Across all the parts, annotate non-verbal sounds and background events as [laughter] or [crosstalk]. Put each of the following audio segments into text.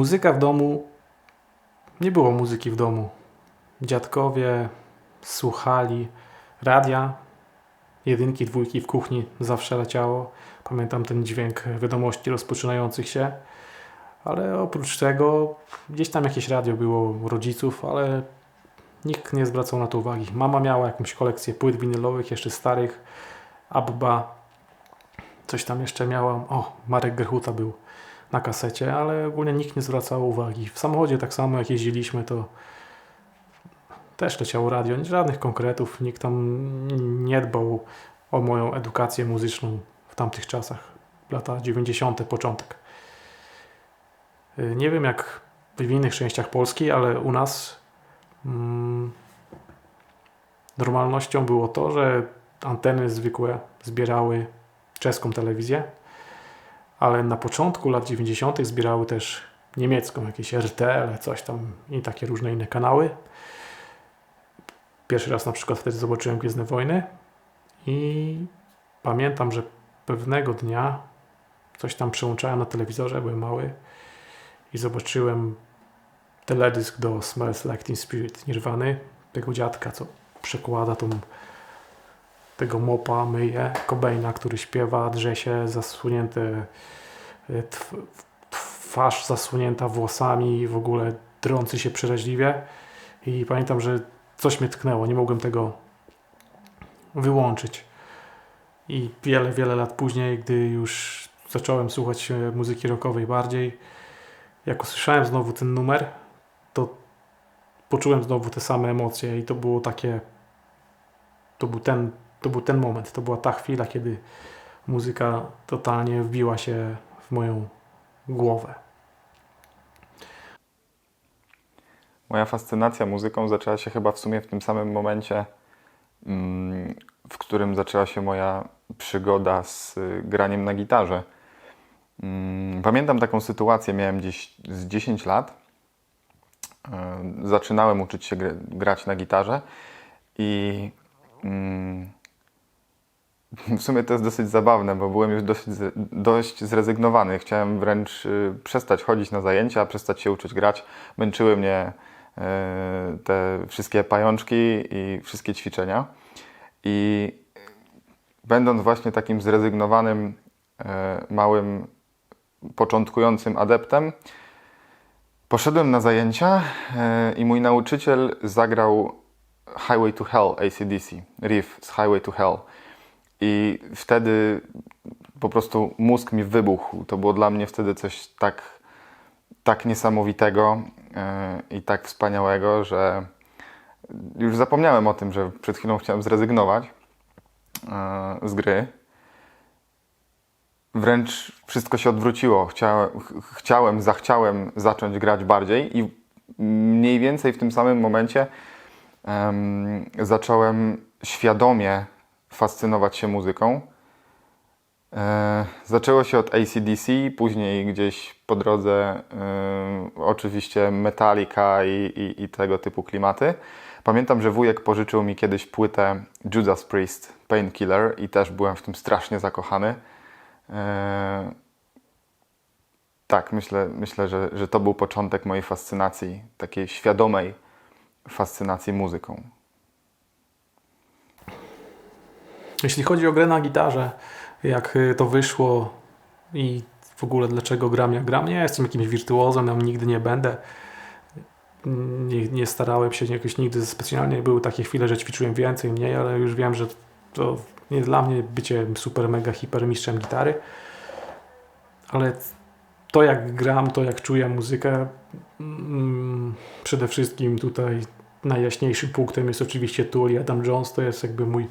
Muzyka w domu. Nie było muzyki w domu. Dziadkowie słuchali radia. Jedynki, dwójki w kuchni zawsze leciało. Pamiętam ten dźwięk wiadomości rozpoczynających się. Ale oprócz tego gdzieś tam jakieś radio było rodziców, ale nikt nie zwracał na to uwagi. Mama miała jakąś kolekcję płyt winylowych, jeszcze starych. Abba, coś tam jeszcze miałam. O, Marek Gerhuta był na kasecie, ale ogólnie nikt nie zwracał uwagi. W samochodzie tak samo jak jeździliśmy, to też leciało radio. Żadnych konkretów, nikt tam nie dbał o moją edukację muzyczną w tamtych czasach. Lata 90. początek. Nie wiem jak w innych częściach Polski, ale u nas mm, normalnością było to, że anteny zwykłe zbierały czeską telewizję, ale na początku lat 90. zbierały też niemiecką, jakieś RTL, coś tam i takie różne inne kanały. Pierwszy raz na przykład wtedy zobaczyłem Gwiezdne Wojny i pamiętam, że pewnego dnia coś tam przełączałem na telewizorze, byłem mały i zobaczyłem teledysk do Smells Like Teen Spirit Nirwany, tego dziadka, co przekłada tą tego mopa, myje, Cobaina, który śpiewa, drze się, zasłonięte y, tw twarz zasłonięta włosami, w ogóle drący się przeraźliwie i pamiętam, że coś mnie tknęło, nie mogłem tego wyłączyć. I wiele, wiele lat później, gdy już zacząłem słuchać e, muzyki rockowej bardziej, jak usłyszałem znowu ten numer, to poczułem znowu te same emocje i to było takie to był ten, to był ten moment, to była ta chwila, kiedy muzyka totalnie wbiła się w moją głowę. Moja fascynacja muzyką zaczęła się chyba w sumie w tym samym momencie, mm, w którym zaczęła się moja przygoda z y, graniem na gitarze. Mm, Pamiętam taką sytuację, miałem gdzieś z 10 lat. Y, Zaczynałem uczyć się gr- grać na gitarze i mm, [laughs] w sumie to jest dosyć zabawne, bo byłem już dosyć, dość zrezygnowany. Chciałem wręcz y, przestać chodzić na zajęcia, przestać się uczyć grać. Męczyły mnie y, te wszystkie pajączki i wszystkie ćwiczenia. I będąc właśnie takim zrezygnowanym, e, małym, początkującym adeptem, poszedłem na zajęcia i mój nauczyciel zagrał Highway to Hell ACDC, riff z Highway to Hell. I wtedy po prostu mózg mi wybuchł. To było dla mnie wtedy coś tak, tak niesamowitego e, i tak wspaniałego, że już zapomniałem o tym, że przed chwilą chciałem zrezygnować e, z gry. Wręcz wszystko się odwróciło. Chciałem, ch- chciałem, zachciałem zacząć grać bardziej i mniej więcej w tym samym momencie em, zacząłem świadomie fascynować się muzyką. E, Zaczęło się od ACDC, później gdzieś po drodze e, oczywiście Metallica i, i, i tego typu klimaty. Pamiętam, że wujek pożyczył mi kiedyś płytę Judas Priest Painkiller i też byłem w tym strasznie zakochany. E, Tak, myślę, myślę że, że to był początek mojej fascynacji, takiej świadomej fascynacji muzyką. Jeśli chodzi o grę na gitarze, jak y, to wyszło i w ogóle dlaczego gram jak gram, nie jestem jakimś wirtuozem, tam nigdy nie będę. Nie, nie starałem się jakoś nigdy specjalnie. Były takie chwile, że ćwiczyłem więcej, mniej, ale już wiem, że to nie dla mnie bycie super, mega, hiper mistrzem gitary. Ale to jak gram, to jak czuję muzykę, mm, przede wszystkim tutaj najjaśniejszym punktem jest oczywiście Tool i Adam Jones. To jest jakby mój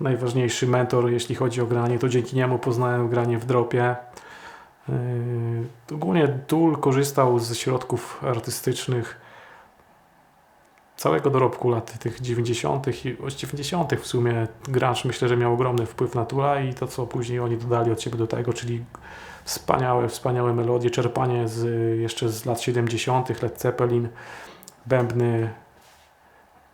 najważniejszy mentor, jeśli chodzi o granie. To dzięki niemu poznałem granie w dropie. Yy, ogólnie Tool korzystał ze środków artystycznych całego dorobku lat tych 90. i od 90. w sumie grunge myślę, że miał ogromny wpływ na Tula i to, co później oni dodali od siebie do tego, czyli wspaniałe, wspaniałe melodie, czerpanie z, jeszcze z lat 70. Led Zeppelin, bębny,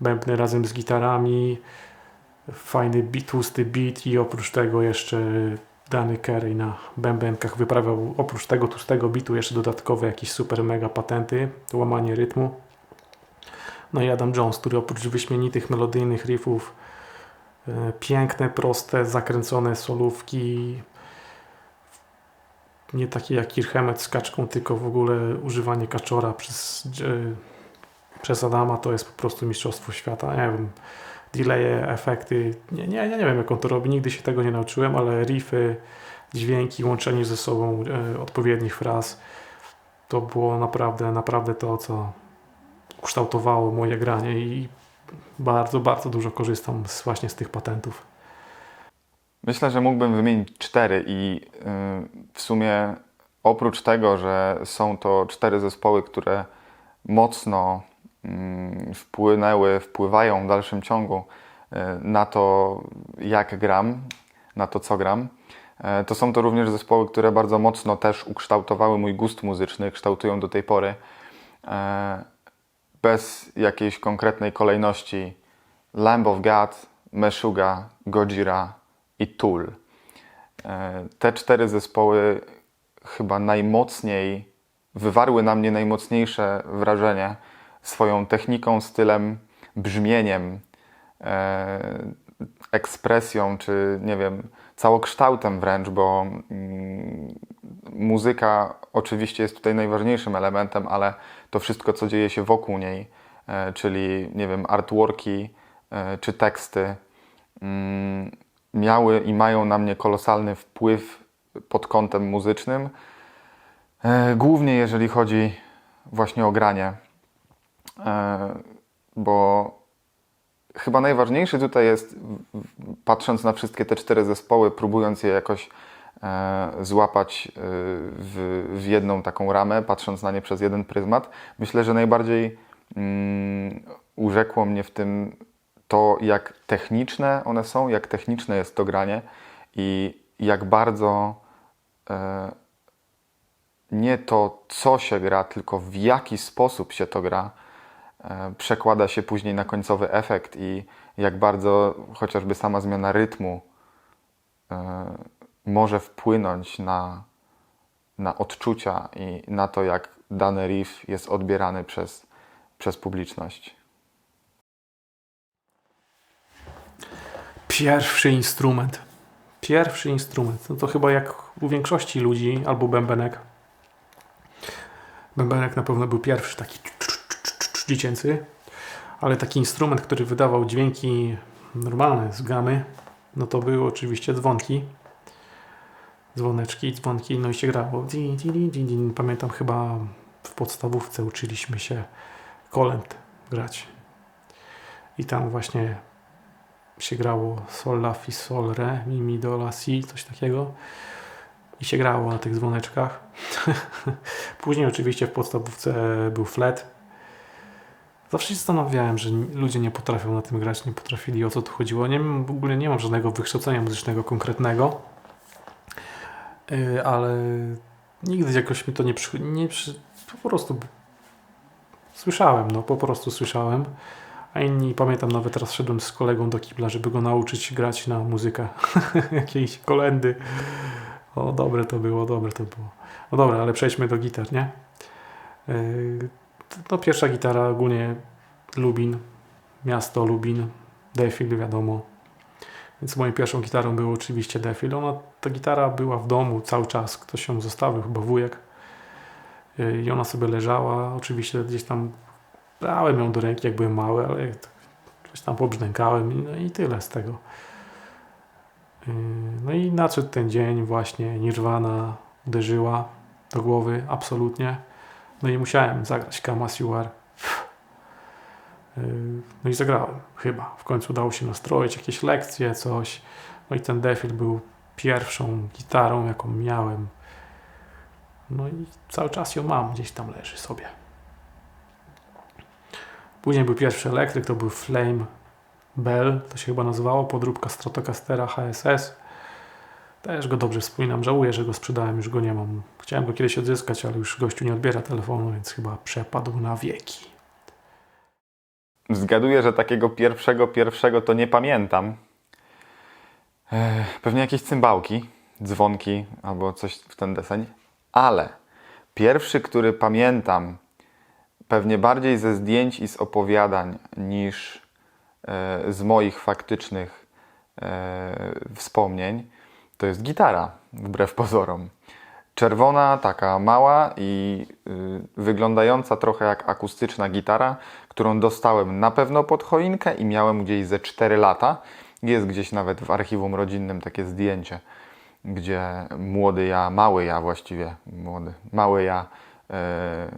bębny razem z gitarami, fajny tłusty beat i oprócz tego jeszcze Danny Carey na bębenkach wyprawiał oprócz tego tłustego bitu jeszcze dodatkowe jakieś super mega patenty, łamanie rytmu. No i Adam Jones, który oprócz wyśmienitych melodyjnych riffów, e, piękne, proste, zakręcone solówki, nie takie jak Kirchemet z kaczką, tylko w ogóle używanie kaczora przez, e, przez Adama to jest po prostu mistrzostwo świata. Nie wiem, delaye, efekty, nie, nie, ja nie wiem jak on to robi, nigdy się tego nie nauczyłem, ale riffy, dźwięki, łączenie ze sobą e, odpowiednich fraz, to było naprawdę, naprawdę to, co kształtowało moje granie i bardzo, bardzo dużo korzystam z, właśnie z tych patentów. Myślę, że mógłbym wymienić cztery i y, w sumie oprócz tego, że są to cztery zespoły, które mocno wpłynęły, wpływają w dalszym ciągu y, na to, jak gram, na to, co gram, y, to są to również zespoły, które bardzo mocno też ukształtowały mój gust muzyczny, kształtują do tej pory. E, Bez jakiejś konkretnej kolejności Lamb of God, Meshuga, Gojira i Tool. E, Te cztery zespoły chyba najmocniej wywarły na mnie najmocniejsze wrażenie swoją techniką, stylem, brzmieniem, e, ekspresją, czy nie wiem, całokształtem wręcz, bo mm, muzyka oczywiście jest tutaj najważniejszym elementem, ale to wszystko, co dzieje się wokół niej, e, czyli nie wiem, artworki e, czy teksty, mm, miały i mają na mnie kolosalny wpływ pod kątem muzycznym. Głównie jeżeli chodzi właśnie o granie, bo chyba najważniejszy tutaj jest, patrząc na wszystkie te cztery zespoły, próbując je jakoś e, złapać e, w, w jedną taką ramę, patrząc na nie przez jeden pryzmat, myślę, że najbardziej mm, urzekło mnie w tym to, jak techniczne one są, jak techniczne jest to granie i jak bardzo e, nie to, co się gra, tylko w jaki sposób się to gra, e, przekłada się później na końcowy efekt i jak bardzo chociażby sama zmiana rytmu e, może wpłynąć na, na odczucia i na to, jak dany riff jest odbierany przez, przez publiczność. Pierwszy instrument. Pierwszy instrument. No to chyba jak u większości ludzi, albo bębenek. Bębenek na pewno był pierwszy taki dziecięcy, ale taki instrument, który wydawał dźwięki normalne z gamy, no to były oczywiście dzwonki. Dzwoneczki, dzwonki, no i się grało. Pamiętam chyba w podstawówce uczyliśmy się kolęd grać. I tam właśnie się grało sol, la, fi, sol, re, mi, mi, do, la, si, coś takiego. I się grało na tych dzwoneczkach. [laughs] Później oczywiście w podstawówce był flet. Zawsze się zastanawiałem, że ludzie nie potrafią na tym grać, nie potrafili o co tu chodziło. Nie, w ogóle nie mam żadnego wykształcenia muzycznego konkretnego, Yy, ale nigdy jakoś mi to nie przy... Nie przy po prostu słyszałem, no po prostu słyszałem. A inni, pamiętam nawet raz szedłem z kolegą do kibla, żeby go nauczyć grać na muzykę. [laughs] Jakiejś kolendy. O, dobre to było, dobre to było. No dobra, ale przejdźmy do gitar, nie? Yy, to pierwsza gitara ogólnie Lubin, miasto Lubin, Defil wiadomo. Więc moją pierwszą gitarą był oczywiście Defil. Ona, ta gitara była w domu cały czas, ktoś ją zostawił, chyba wujek. I ona sobie leżała, oczywiście gdzieś tam brałem ją do ręki jak byłem mały, ale coś tam pobrzdękałem no i tyle z tego. Yy, No i nadszedł ten dzień właśnie, Nirvana uderzyła do głowy, absolutnie. No i musiałem zagrać You Are. Yy, No i zagrałem, chyba. W końcu udało się nastroić jakieś lekcje, coś. No i ten defil był pierwszą gitarą, jaką miałem. No i cały czas ją mam, gdzieś tam leży sobie. Później był pierwszy elektryk, to był Flame Bell, to się chyba nazywało, podróbka Stratocastera HSS. Też go dobrze wspominam, żałuję, że go sprzedałem, już go nie mam. Chciałem go kiedyś odzyskać, ale już gościu nie odbiera telefonu, więc chyba przepadł na wieki. Zgaduję, że takiego pierwszego, pierwszego to nie pamiętam. Pewnie jakieś cymbałki. dzwonki albo coś w ten deseń. Ale pierwszy, który pamiętam, pewnie bardziej ze zdjęć i z opowiadań niż e, z moich faktycznych e, wspomnień, to jest gitara, wbrew pozorom. Czerwona, taka mała i y, wyglądająca trochę jak akustyczna gitara, którą dostałem na pewno pod choinkę i miałem gdzieś ze 4 lata. Jest gdzieś nawet w archiwum rodzinnym takie zdjęcie, gdzie młody ja, mały ja właściwie, młody, mały ja e,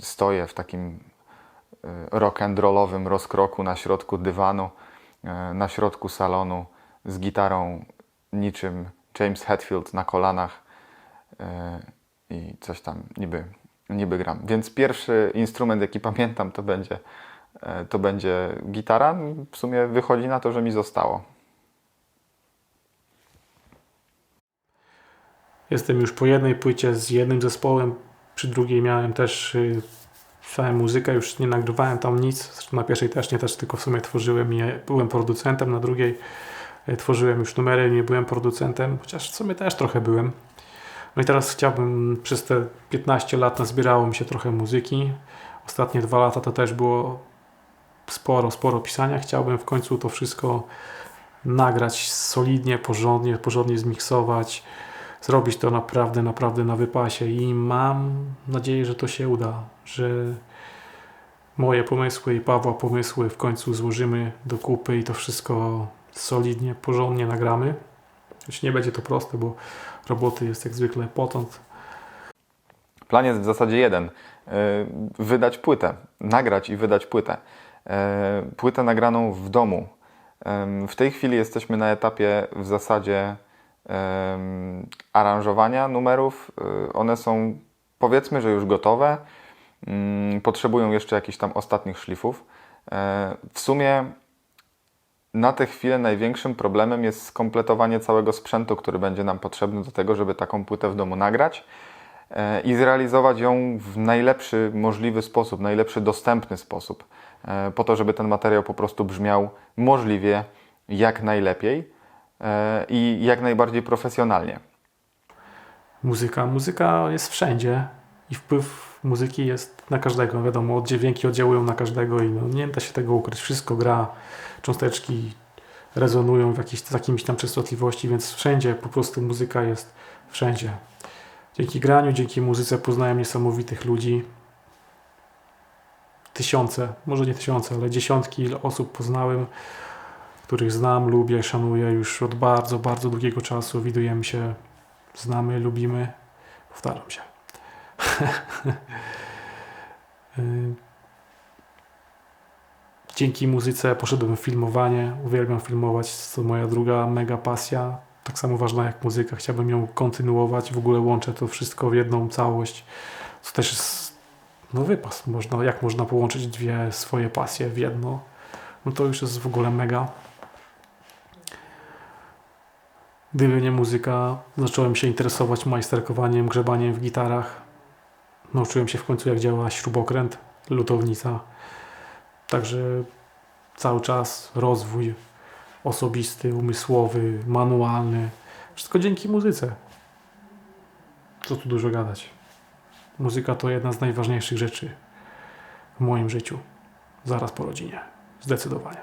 stoję w takim e, rock'n'rollowym rozkroku na środku dywanu, na środku salonu z gitarą niczym James Hetfield na kolanach i coś tam niby, niby gram. Więc pierwszy instrument, jaki pamiętam, to będzie, e, to będzie gitara. W sumie wychodzi na to, że mi zostało. Jestem już po jednej płycie z jednym zespołem, przy drugiej miałem też y, całą muzykę, już nie nagrywałem tam nic, zresztą na pierwszej też nie, też tylko w sumie tworzyłem i byłem producentem, na drugiej y, tworzyłem już numery, nie byłem producentem, chociaż w sumie też trochę byłem. No i teraz chciałbym, przez te 15 lat nazbierało mi się trochę muzyki, ostatnie dwa lata to też było sporo, sporo pisania, chciałbym w końcu to wszystko nagrać solidnie, porządnie, porządnie zmiksować, zrobić to naprawdę, naprawdę na wypasie. I mam nadzieję, że to się uda, że moje pomysły i Pawła pomysły w końcu złożymy do kupy i to wszystko solidnie, porządnie nagramy. Nie będzie to proste, bo roboty jest jak zwykle potąd. Plan jest w zasadzie jeden. y, Wydać płytę, nagrać i wydać płytę. Y, Płytę nagraną w domu. Ym, W tej chwili jesteśmy na etapie w zasadzie aranżowania numerów. One są powiedzmy, że już gotowe. Ym, Potrzebują jeszcze jakichś tam ostatnich szlifów. W sumie na tę chwilę największym problemem jest skompletowanie całego sprzętu, który będzie nam potrzebny do tego, żeby taką płytę w domu nagrać e, i zrealizować ją w najlepszy możliwy sposób, najlepszy dostępny sposób, e, po to, żeby ten materiał po prostu brzmiał możliwie jak najlepiej e, i jak najbardziej profesjonalnie. Muzyka, muzyka jest wszędzie i wpływ muzyki jest na każdego. Wiadomo, dźwięki oddziałują na każdego i no, nie da się tego ukryć. Wszystko gra, cząsteczki rezonują w jakiejś, z jakimiś tam częstotliwości, więc wszędzie po prostu muzyka jest wszędzie. Dzięki graniu, dzięki muzyce poznałem niesamowitych ludzi. Tysiące, może nie tysiące, ale dziesiątki osób poznałem, których znam, lubię, szanuję już od bardzo, bardzo długiego czasu. Widujemy się, znamy, lubimy. Powtarzam się. [laughs] Dzięki muzyce poszedłem w filmowanie. Uwielbiam filmować. To moja druga mega pasja. Tak samo ważna jak muzyka. Chciałbym ją kontynuować. W ogóle łączę to wszystko w jedną całość. To też jest no wypas. Można, jak można połączyć dwie swoje pasje w jedno? No to już jest w ogóle mega. Gdyby nie muzyka, zacząłem się interesować majsterkowaniem, grzebaniem w gitarach. Nauczyłem się w końcu, jak działa śrubokręt, lutownica. Także cały czas rozwój osobisty, umysłowy, manualny. Wszystko dzięki muzyce. Co tu dużo gadać. Muzyka to jedna z najważniejszych rzeczy w moim życiu. Zaraz po rodzinie. Zdecydowanie.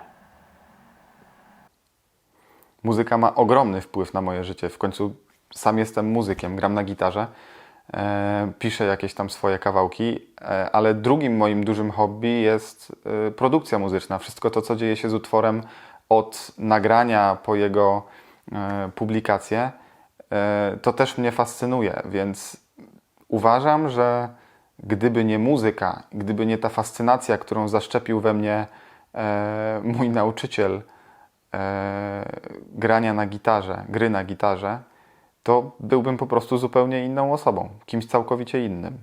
Muzyka ma ogromny wpływ na moje życie. W końcu sam jestem muzykiem, gram na gitarze, piszę jakieś tam swoje kawałki, e, ale drugim moim dużym hobby jest e, produkcja muzyczna. Wszystko to, co dzieje się z utworem od nagrania po jego e, publikację, e, to też mnie fascynuje, więc uważam, że gdyby nie muzyka, gdyby nie ta fascynacja, którą zaszczepił we mnie e, mój nauczyciel, e, grania na gitarze, gry na gitarze, to byłbym po prostu zupełnie inną osobą, kimś całkowicie innym.